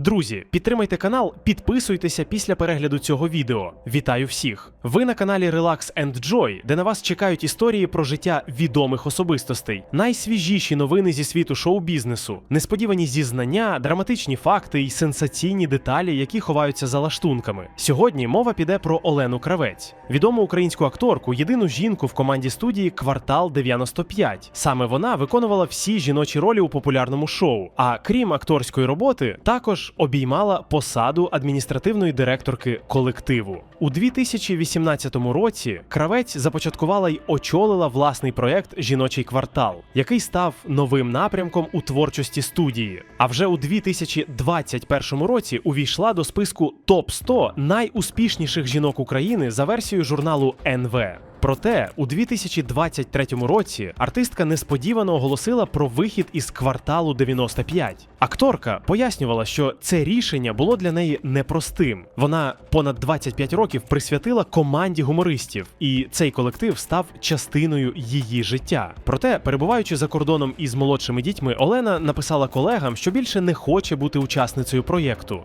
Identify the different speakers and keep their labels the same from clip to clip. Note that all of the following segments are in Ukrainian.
Speaker 1: Друзі, підтримайте канал, підписуйтеся після перегляду цього відео. Вітаю всіх! Ви на каналі Relax and Joy, де на вас чекають історії про життя відомих особистостей, найсвіжіші новини зі світу шоу-бізнесу, несподівані зізнання, драматичні факти і сенсаційні деталі, які ховаються за лаштунками. Сьогодні мова піде про Олену Кравець, відому українську акторку, єдину жінку в команді студії Квартал 95. Саме вона виконувала всі жіночі ролі у популярному шоу. А крім акторської роботи, також обіймала посаду адміністративної директорки колективу. У 2018 році кравець започаткувала й очолила власний проект Жіночий квартал, який став новим напрямком у творчості студії. А вже у 2021 році увійшла до списку топ 100 найуспішніших жінок України за версією журналу НВ. Проте у 2023 році артистка несподівано оголосила про вихід із кварталу 95. Акторка пояснювала, що це рішення було для неї непростим. Вона понад 25 років присвятила команді гумористів, і цей колектив став частиною її життя. Проте, перебуваючи за кордоном із молодшими дітьми, Олена написала колегам, що більше не хоче бути учасницею проєкту.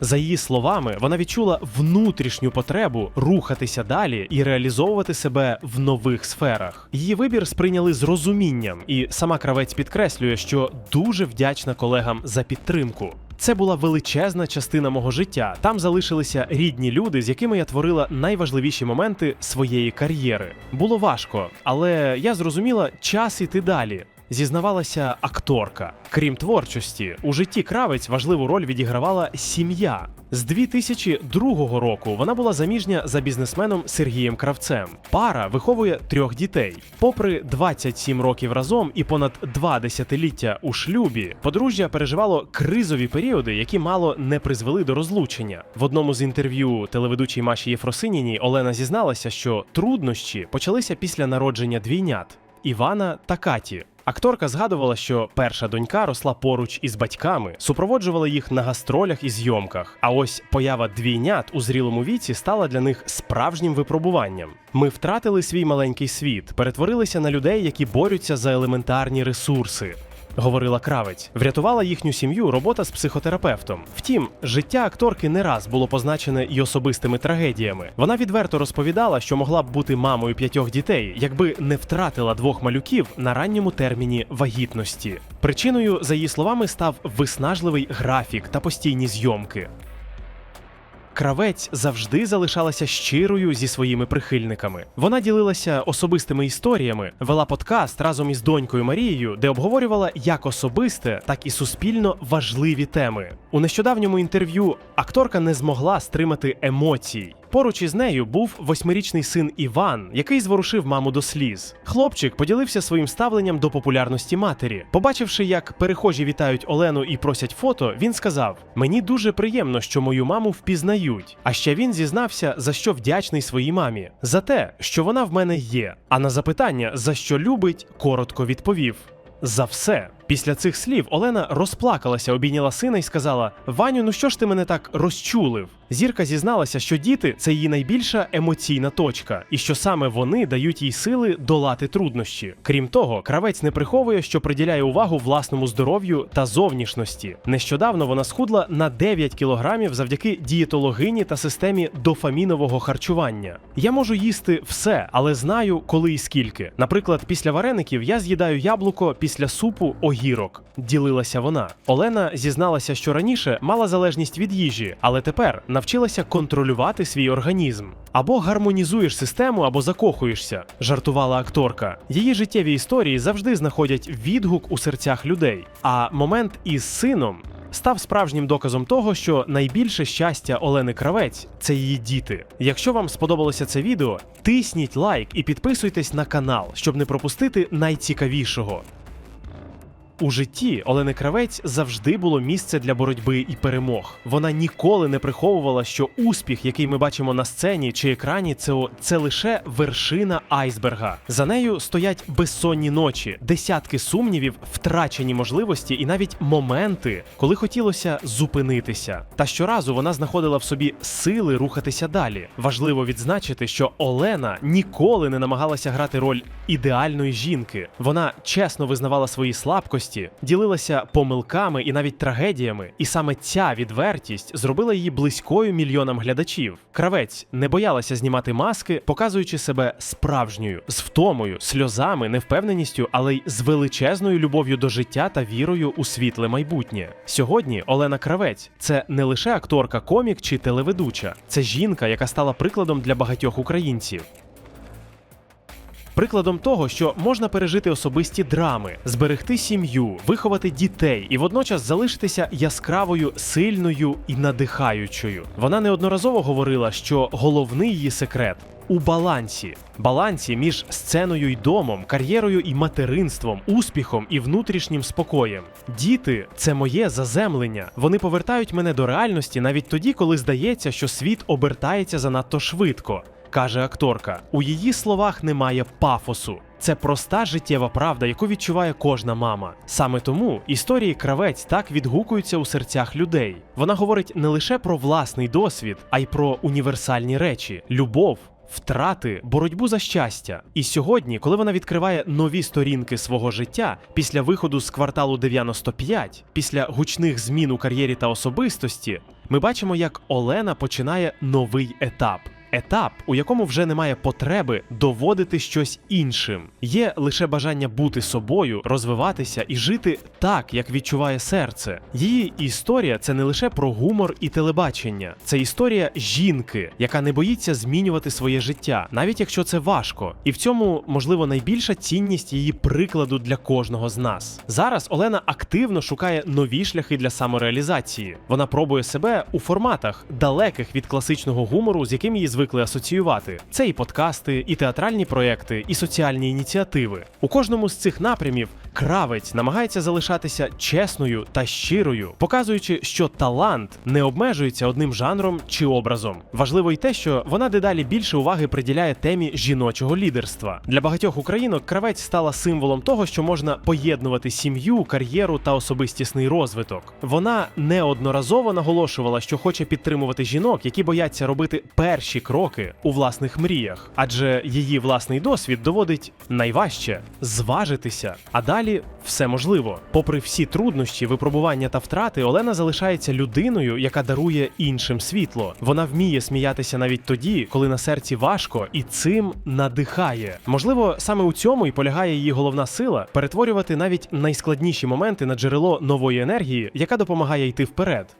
Speaker 1: За її словами, вона відчула внутрішню потребу рухатися далі і реалізовувати себе в нових сферах. Її вибір сприйняли з розумінням, і сама кравець підкреслює, що дуже вдячна колегам за підтримку. Це була величезна частина мого життя. Там залишилися рідні люди, з якими я творила найважливіші моменти своєї кар'єри. Було важко, але я зрозуміла час іти далі. Зізнавалася акторка. Крім творчості, у житті кравець важливу роль відігравала сім'я. З 2002 року вона була заміжня за бізнесменом Сергієм Кравцем. Пара виховує трьох дітей. Попри 27 років разом і понад два десятиліття у шлюбі, подружжя переживало кризові періоди, які мало не призвели до розлучення. В одному з інтерв'ю телеведучій Маші Єфросиніній Олена зізналася, що труднощі почалися після народження двійнят Івана та Каті. Акторка згадувала, що перша донька росла поруч із батьками, супроводжувала їх на гастролях і зйомках. А ось поява двійнят у зрілому віці стала для них справжнім випробуванням. Ми втратили свій маленький світ, перетворилися на людей, які борються за елементарні ресурси. Говорила кравець, врятувала їхню сім'ю робота з психотерапевтом. Втім, життя акторки не раз було позначене й особистими трагедіями. Вона відверто розповідала, що могла б бути мамою п'ятьох дітей, якби не втратила двох малюків на ранньому терміні вагітності. Причиною, за її словами, став виснажливий графік та постійні зйомки. Кравець завжди залишалася щирою зі своїми прихильниками. Вона ділилася особистими історіями, вела подкаст разом із донькою Марією, де обговорювала як особисте, так і суспільно важливі теми. У нещодавньому інтерв'ю акторка не змогла стримати емоцій. Поруч із нею був восьмирічний син Іван, який зворушив маму до сліз. Хлопчик поділився своїм ставленням до популярності матері. Побачивши, як перехожі вітають Олену і просять фото, він сказав: Мені дуже приємно, що мою маму впізнають. А ще він зізнався, за що вдячний своїй мамі, за те, що вона в мене є. А на запитання, за що любить, коротко відповів: за все. Після цих слів Олена розплакалася, обійняла сина і сказала: Ваню, ну що ж ти мене так розчулив? Зірка зізналася, що діти це її найбільша емоційна точка, і що саме вони дають їй сили долати труднощі. Крім того, кравець не приховує, що приділяє увагу власному здоров'ю та зовнішності. Нещодавно вона схудла на 9 кілограмів завдяки дієтологині та системі дофамінового харчування. Я можу їсти все, але знаю, коли і скільки. Наприклад, після вареників я з'їдаю яблуко, після супу огірок. Ділилася вона. Олена зізналася, що раніше мала залежність від їжі, але тепер навчилася контролювати свій організм. Або гармонізуєш систему, або закохуєшся, жартувала акторка. Її життєві історії завжди знаходять відгук у серцях людей. А момент із сином. Став справжнім доказом того, що найбільше щастя Олени Кравець це її діти. Якщо вам сподобалося це відео, тисніть лайк і підписуйтесь на канал, щоб не пропустити найцікавішого. У житті Олени Кравець завжди було місце для боротьби і перемог. Вона ніколи не приховувала, що успіх, який ми бачимо на сцені чи екрані, це, це лише вершина айсберга. За нею стоять безсонні ночі, десятки сумнівів, втрачені можливості і навіть моменти, коли хотілося зупинитися. Та щоразу вона знаходила в собі сили рухатися далі. Важливо відзначити, що Олена ніколи не намагалася грати роль ідеальної жінки. Вона чесно визнавала свої слабкості особистості, ділилася помилками і навіть трагедіями. І саме ця відвертість зробила її близькою мільйонам глядачів. Кравець не боялася знімати маски, показуючи себе справжньою, з втомою, сльозами, невпевненістю, але й з величезною любов'ю до життя та вірою у світле майбутнє. Сьогодні Олена Кравець це не лише акторка, комік чи телеведуча, це жінка, яка стала прикладом для багатьох українців. Прикладом того, що можна пережити особисті драми, зберегти сім'ю, виховати дітей і водночас залишитися яскравою, сильною і надихаючою. Вона неодноразово говорила, що головний її секрет. У балансі, балансі між сценою й домом, кар'єрою і материнством, успіхом і внутрішнім спокоєм. Діти це моє заземлення. Вони повертають мене до реальності навіть тоді, коли здається, що світ обертається занадто швидко каже акторка. У її словах немає пафосу. Це проста життєва правда, яку відчуває кожна мама. Саме тому історії кравець так відгукуються у серцях людей. Вона говорить не лише про власний досвід, а й про універсальні речі: любов. Втрати, боротьбу за щастя. І сьогодні, коли вона відкриває нові сторінки свого життя після виходу з кварталу 95, після гучних змін у кар'єрі та особистості, ми бачимо, як Олена починає новий етап. Етап, у якому вже немає потреби доводити щось іншим. Є лише бажання бути собою, розвиватися і жити так, як відчуває серце. Її історія це не лише про гумор і телебачення, це історія жінки, яка не боїться змінювати своє життя, навіть якщо це важко. І в цьому, можливо, найбільша цінність її прикладу для кожного з нас. Зараз Олена активно шукає нові шляхи для самореалізації. Вона пробує себе у форматах, далеких від класичного гумору, з яким її звикли асоціювати. Це і подкасти, і театральні проекти, і соціальні ініціативи. У кожному з цих напрямів кравець намагається залишатися чесною та щирою, показуючи, що талант не обмежується одним жанром чи образом. Важливо й те, що вона дедалі більше уваги приділяє темі жіночого лідерства. Для багатьох українок кравець стала символом того, що можна поєднувати сім'ю, кар'єру та особистісний розвиток. Вона неодноразово наголошувала, що хоче підтримувати жінок, які бояться робити перші кроки у власних мріях, адже її власний досвід доводить найважче зважитися, а далі все можливо. Попри всі труднощі, випробування та втрати, Олена залишається людиною, яка дарує іншим світло. Вона вміє сміятися навіть тоді, коли на серці важко, і цим надихає. Можливо, саме у цьому і полягає її головна сила перетворювати навіть найскладніші моменти на джерело нової енергії, яка допомагає йти вперед.